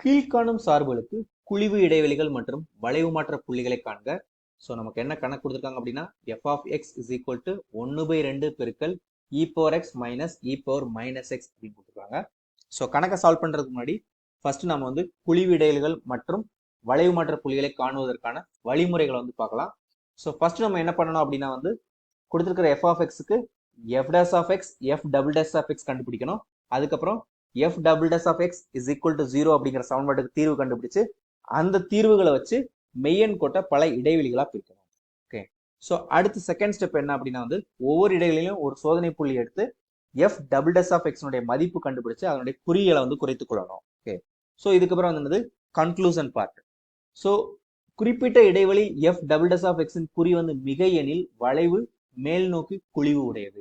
கீழ்காணும் சார்புகளுக்கு குழிவு இடைவெளிகள் மற்றும் வளைவு மாற்ற புள்ளிகளை காண்க. ஸோ நமக்கு என்ன கணக்கு கொடுத்துருக்காங்க அப்படின்னா f of x is equal to ஒன்று பை ரெண்டு பெருக்கல் e power x minus e power minus x அப்படின்னு கொடுத்துருக்காங்க. ஸோ கணக்கை சால்வ் பண்ணுறதுக்கு முன்னாடி ஃபர்ஸ்ட் நம்ம வந்து குழிவு இடைவெளிகள் மற்றும் வளைவு மாற்ற புள்ளிகளை காணுவதற்கான வழிமுறைகளை வந்து பார்க்கலாம். ஸோ ஃபர்ஸ்ட் நம்ம என்ன பண்ணணும் அப்படின்னா வந்து கொடுத்துருக்கிற எஃப் ஆஃப் எக்ஸுக்கு f dash of x f double dash of x கண்டுபிடிக்கணும். அதுக்கப்புறம் f double dash of x is equal to zero அப்படிங்கிற சமன்பாட்டுக்கு தீர்வு கண்டுபிடிச்சு அந்த தீர்வுகளை வச்சு மெய்யன் கோட்டை பல இடைவெளிகளாக பிரிக்கணும் ஓகே ஸோ அடுத்து செகண்ட் ஸ்டெப் என்ன அப்படின்னா வந்து ஒவ்வொரு இடைவெளியிலும் ஒரு சோதனை புள்ளி எடுத்து எஃப் டபுள் டஸ் ஆஃப் எக்ஸ்னுடைய மதிப்பு கண்டுபிடிச்சு அதனுடைய குறிகளை வந்து குறைத்துக் கொள்ளணும். ஓகே ஸோ இதுக்கப்புறம் வந்து கன்க்ளூசன் பார்ட் ஸோ குறிப்பிட்ட இடைவெளி எஃப் டபுள் டஸ் ஆஃப் எக்ஸின் குறி வந்து மிக எனில் வளைவு மேல் நோக்கி குழிவு உடையது.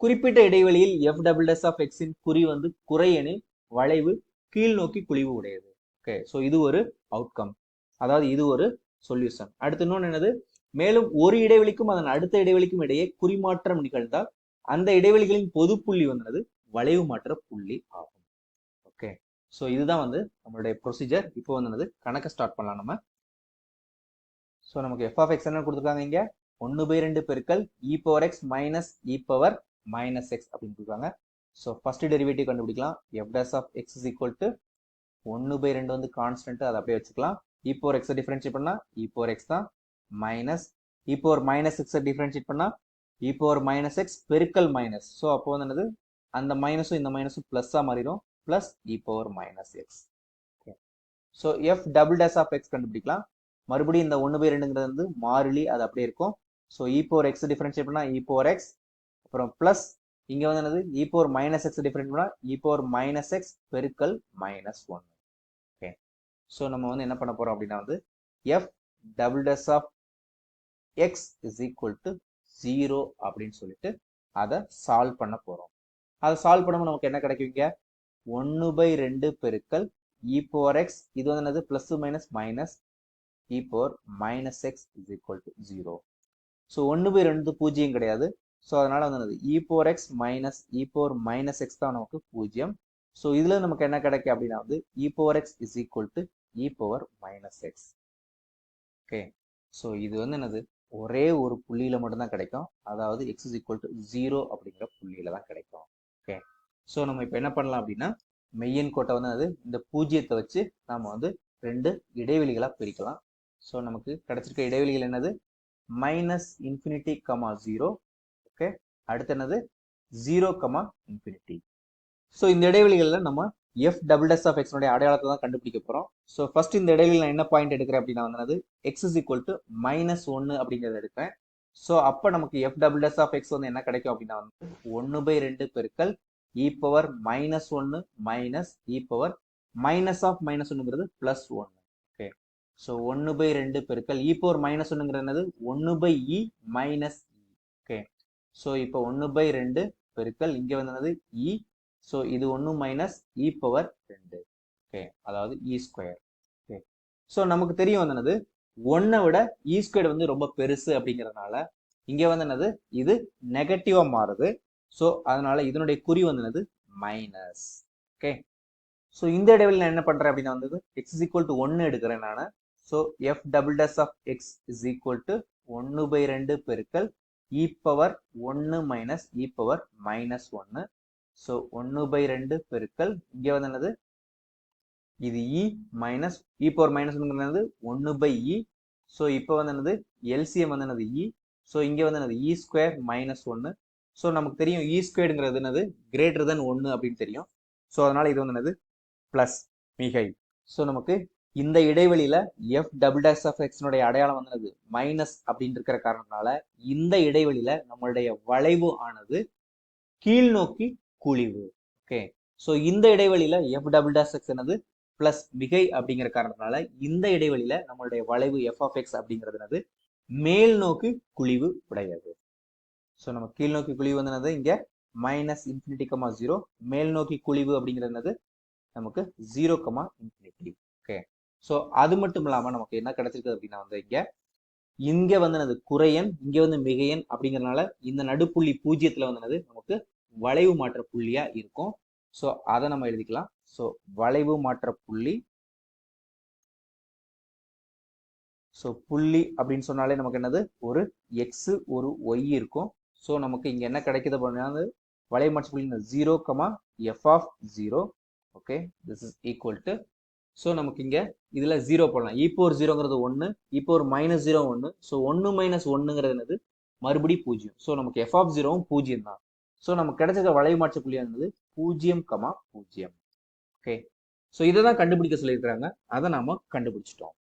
குறிப்பிட்ட இடைவெளியில் எஃப் டபுள் டேஸ் ஆஃப் எக்ஸின் குறி வந்து குறையெனில் வளைவு கீழ் நோக்கி குழிவு உடையது. ஓகே ஸோ இது ஒரு அவுட்கம் அதாவது இது ஒரு சொல்யூஷன் அடுத்து இன்னொன்று என்னது? மேலும் ஒரு இடைவெளிக்கும் அதன் அடுத்த இடைவெளிக்கும் இடையே குறிமாற்றம் நிகழ்ந்தால் அந்த இடைவெளிகளின் பொது புள்ளி வந்தது வளைவு மாற்ற புள்ளி ஆகும். ஓகே ஸோ இதுதான் வந்து நம்மளுடைய ப்ரொசீஜர் இப்போ வந்து கணக்கை ஸ்டார்ட் பண்ணலாம் நம்ம. ஸோ நமக்கு எஃப் ஆஃப் எக்ஸ் என்ன கொடுத்துருக்காங்க இங்க? ஒன்று பை ரெண்டு பெருக்கல் e power x minus e power minus x அப்படின்னு கொடுக்குறாங்க. ஸோ ஃபர்ஸ்ட் டெரிவேட்டிவ் கண்டுபிடிக்கலாம். F dash of x is equal to ஒன்று பை ரெண்டு வந்து கான்ஸ்டன்ட் அதை அப்படியே வச்சுக்கலாம். இப்போ ஒரு எக்ஸை டிஃபரன்ஷியேட் பண்ணால் இப்போ ஒரு எக்ஸ் தான் மைனஸ் இப்போ ஒரு மைனஸ் எக்ஸை டிஃபரன்ஷியேட் பண்ணால் இப்போ ஒரு மைனஸ் எக்ஸ் பெருக்கல் மைனஸ் ஸோ அப்போ வந்து என்னது? அந்த மைனஸும் இந்த மைனஸும் ப்ளஸ்ஸாக மாறிடும். Plus e power minus x okay so f double dash of x கண்டுபிடிக்கலாம். மறுபடியும் இந்த ஒன்று பை ரெண்டுங்கிறது வந்து மாறிலி அது அப்படியே இருக்கும். ஸோ இப்போ ஒரு எக்ஸ் டிஃபரன்ஷியேட் பண்ணால் இப்போ ஒரு எக்ஸ் அப்புறம் ப்ளஸ் இங்கே வந்து என்னது? E power minus x different பண்ணால் இ பவர் மைனஸ் எக்ஸ் பெருக்கல் மைனஸ் ஒன் ஓகே ஸோ நம்ம வந்து என்ன பண்ண போகிறோம் அப்படின்னா வந்து f double dash of x is equal to zero அப்படின்னு சொல்லிட்டு அதை சால்வ் பண்ண போகிறோம் அதை சால்வ் பண்ணும்போது நமக்கு என்ன கிடைக்குங்க ஒன்று பை ரெண்டு பெருக்கல் இ பவர் எக்ஸ் இது வந்து என்னது? Plus minus minus e power minus x is equal to zero so ஒன்று பை ரெண்டு பூஜ்ஜியம் கிடையாது. ஸோ அதனால் வந்து என்னது? E power x minus e power minus x தான் நமக்கு பூஜ்ஜியம். ஸோ இதில் நமக்கு என்ன கிடைக்கும் அப்படின்னா வந்து e power x is equal to e power minus x okay so இது வந்து என்னது? ஒரே ஒரு புள்ளியில் மட்டும்தான் கிடைக்கும். அதாவது x is equal to zero அப்படிங்கிற புள்ளியில் தான் கிடைக்கும். ஓகே ஸோ நம்ம இப்போ என்ன பண்ணலாம் அப்படின்னா மெய்யன் கோட்டை வந்து அது இந்த பூஜ்ஜியத்தை வச்சு நம்ம வந்து ரெண்டு இடைவெளிகளாக பிரிக்கலாம். ஸோ நமக்கு கிடைச்சிருக்க இடைவெளிகள் என்னது? Minus infinity comma zero okay அடுத்து என்னது ஜீரோ கமா இன்ஃபினிட்டி ஸோ இந்த இடைவெளிகளில் நம்ம எஃப் டபுள் டெஸ் ஆஃப் எக்ஸ்னுடைய அடையாளத்தை தான் கண்டுபிடிக்க போகிறோம் ஸோ ஃபர்ஸ்ட் இந்த இடைவெளியில் நான் என்ன பாயிண்ட் எடுக்கிறேன் அப்படின்னா வந்து x is equal to minus ஒன்று அப்படிங்கிறத எடுக்கிறேன் ஸோ அப்போ நமக்கு f double dash of x வந்து என்ன கிடைக்கும் அப்படின்னா வந்து ஒன்று பை ரெண்டு பெருக்கல் இ பவர் மைனஸ் ஒன்று minus e power minus of minus ஒன்றுங்கிறது plus ஒன்று ஓகே ஸோ ஒன்று பை ரெண்டு பெருக்கல் e இ பவர் மைனஸ் ஒன்றுங்கிறது என்னது? ஒன்று by e minus e okay so இப்போ ஒன்று பை ரெண்டு பெருக்கல் இங்கே வந்தது e. இ ஸோ இது ஒன்று மைனஸ் இ பவர் ரெண்டு. ஓகே அதாவது இ ஸ்கொயர் ஓகே ஸோ நமக்கு தெரியும் வந்தது ஒன்னை விட e இ ஸ்கொயர் வந்து ரொம்ப பெருசு அப்படிங்கிறதுனால இங்கே வந்து என்னது இது நெகட்டிவாக மாறுது. ஸோ அதனால இதனுடைய குறி வந்து என்னது மைனஸ் ஓகே ஸோ இந்த இடைவெளி நான் என்ன பண்ணுறேன் அப்படின்னா வந்தது எக்ஸ் இஸ் ஈக்குவல் டு ஒன்று எடுக்கிறேன் நான். So f double dash of x is equal to ஒன்று பை ரெண்டு பெருக்கல் இ பவர் ஒன்று மைனஸ் இ பவர் மைனஸ் ஒன்று ஸோ ஒன்று பை ரெண்டு பெருக்கல் இங்கே வந்து என்னது? இது e minus e power minus ஒன்றுங்கிறது ஒன்று பை இ ஸோ இப்போ வந்து என்னது? எல்சிஎம் வந்து என்னது? E. இ ஸோ இங்கே வந்து என்னது? இ ஸ்கொயர் மைனஸ் ஒன்று ஸோ நமக்கு தெரியும் e இ ஸ்கொயர்டுங்கிறது என்னது? கிரேட்டர் தென் ஒன்று அப்படின்னு தெரியும். ஸோ அதனால் இது வந்து என்னது? ப்ளஸ் மிகை. ஸோ நமக்கு இந்த இடைவெளியில எஃப் டபுள் டேஸ் ஆஃப் எக்ஸ்னுடைய அடையாளம் வந்து மைனஸ் அப்படின்னு இருக்கிற காரணத்தினால இந்த இடைவெளியில நம்மளுடைய வளைவு ஆனது கீழ் நோக்கி குழிவு ஓகே ஸோ இந்த இடைவெளியில எஃப் டபுள் டேஸ் எக்ஸ் என்னது? பிளஸ் மிகை அப்படிங்கிற காரணத்தினால இந்த இடைவெளியில நம்மளுடைய வளைவு எஃப் ஆஃப் எக்ஸ் அப்படிங்கிறது என்னது? மேல் நோக்கி குழிவு உடையது. ஸோ நம்ம கீழ் நோக்கி குழிவு வந்து என்னது? இங்க மைனஸ் இன்ஃபினிட்டி கமா ஜீரோ மேல் நோக்கி குழிவு அப்படிங்கிறது நமக்கு zero comma infinity okay so அது மட்டும் இல்லாமல் நமக்கு என்ன கிடைச்சிருக்குது அப்படின்னா வந்து இங்கே இங்கே வந்து குறையன் இங்கே வந்து மிகையன் அப்படிங்கிறனால இந்த நடுப்புள்ளி பூஜ்ஜியத்தில் வந்து நமக்கு வளைவு மாற்ற புள்ளியாக இருக்கும். ஸோ அதை நம்ம எழுதிக்கலாம். ஸோ வளைவு மாற்ற புள்ளி. ஸோ புள்ளி அப்படின்னு சொன்னாலே நமக்கு என்னது? ஒரு எக்ஸு ஒரு ஒய் இருக்கும். ஸோ நமக்கு இங்கே என்ன கிடைக்குது அப்படின்னா வளைவு மாற்ற புள்ளி zero comma f of zero okay this is equal to so நமக்கு இங்கே இதில் ஜீரோ போடலாம். இப்போ ஒரு ஜீரோங்கிறது ஒன்று இப்போ ஒரு மைனஸ் ஜீரோ ஒன்று ஸோ ஒன்று மைனஸ் ஒன்றுங்கிறது என்னது? மறுபடி பூஜ்ஜியம். ஸோ நமக்கு எஃப் ஆஃப் ஜீரோவும் பூஜ்ஜியம் தான். ஸோ நமக்கு கிடைச்ச வளைவு மாற்ற புள்ளியானது பூஜ்ஜியம் கமா பூஜ்ஜியம். ஓகே ஸோ இதை தான் கண்டுபிடிக்க சொல்லியிருக்கிறாங்க. அதை நாம் கண்டுபிடிச்சிட்டோம்.